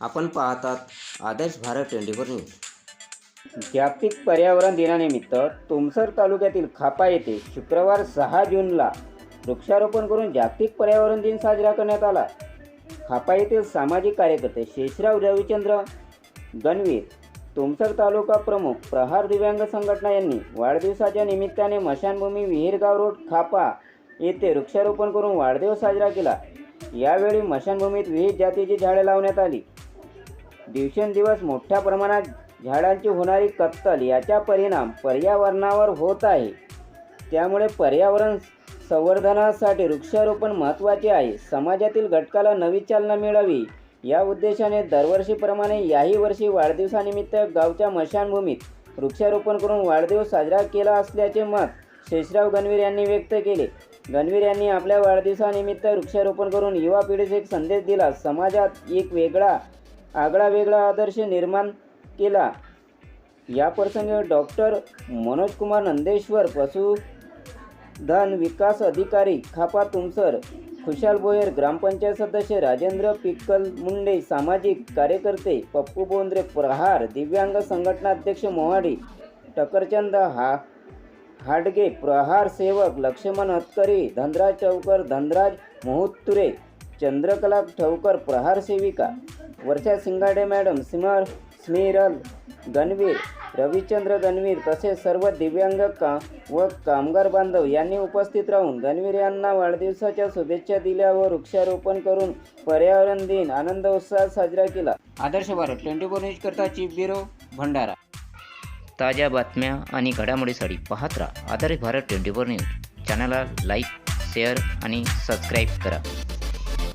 आपण पाहतात Adarsh Bharat twenty four news. जागतिक पर्यावरण दिनानिमित्त तुमसर तालुक्यातील खापा येथे शुक्रवार सहा जूनला वृक्षारोपण करून जागतिक पर्यावरण दिन साजरा करण्यात आला. खापा येथील सामाजिक कार्यकर्ते शेषराव रविचंद्र गणवीर तुमसर तालुका प्रमुख प्रहार दिव्यांग संघटना यांनी वाढदिवसाच्या निमित्ताने मशानभूमी विहीरगाव रोड खापा येथे वृक्षारोपण करून वाढदिवस साजरा केला. यावेळी मशानभूमीत विविध जातीची झाडे लावण्यात आली. दिवसेंदिवस मोठ्या प्रमाणात झाडांची होणारी कत्तल याचा परिणाम पर्यावरणावर होत आहे. त्यामुळे पर्यावरण संवर्धनासाठी वृक्षारोपण महत्त्वाचे आहे. समाजातील घटकाला नवी चालना मिळावी. या उद्देशाने दरवर्षीप्रमाणे याही वर्षी वाढदिवसानिमित्त गावच्या मशानभूमीत वृक्षारोपण करून वाढदिवस साजरा केला असल्याचे मत शेषराव गणवीर यांनी व्यक्त केले. गणवीर यांनी आपल्या वाढदिवसानिमित्त वृक्षारोपण करून युवा पिढीस एक संदेश दिला. समाजात एक वेगळा आगळा वेगळा आदर्श निर्माण केला. या प्रसंगी डॉक्टर मनोज कुमार नंदेश्वर पशुधन विकास अधिकारी खापा तुमसर खुशाल बोयर ग्रामपंचायत सदस्य राजेंद्र पिक्कल मुंडे सामाजिक कार्यकर्ते पप्पू बोंद्रे प्रहार दिव्यांग संघटना अध्यक्ष मोहाडी टकरचंद हा हाडगे प्रहार सेवक लक्ष्मण हतकरी धनराज चौकर धनराज मोहुत्तुरे चंद्रकला ठवकर प्रहार सेविका वर्षा सिंगाडे मॅडम सिमर स्मिरल गणवीर रविचंद्र गणवीर तसेच सर्व दिव्यांग का व कामगार बांधव यांनी उपस्थित राहून गणवीर यांना वाढदिवसाच्या शुभेच्छा दिल्या व वृक्षारोपण करून पर्यावरण दिन आनंद उत्साहात साजरा केला. Adarsh Bharat twenty four news करता चीफ ब्युरो भंडारा. ताज्या बातम्या आणि घडामोडीसाठी पाहत राहा. Adarsh Bharat twenty four news. चॅनलला लाईक शेअर आणि सबस्क्राईब करा.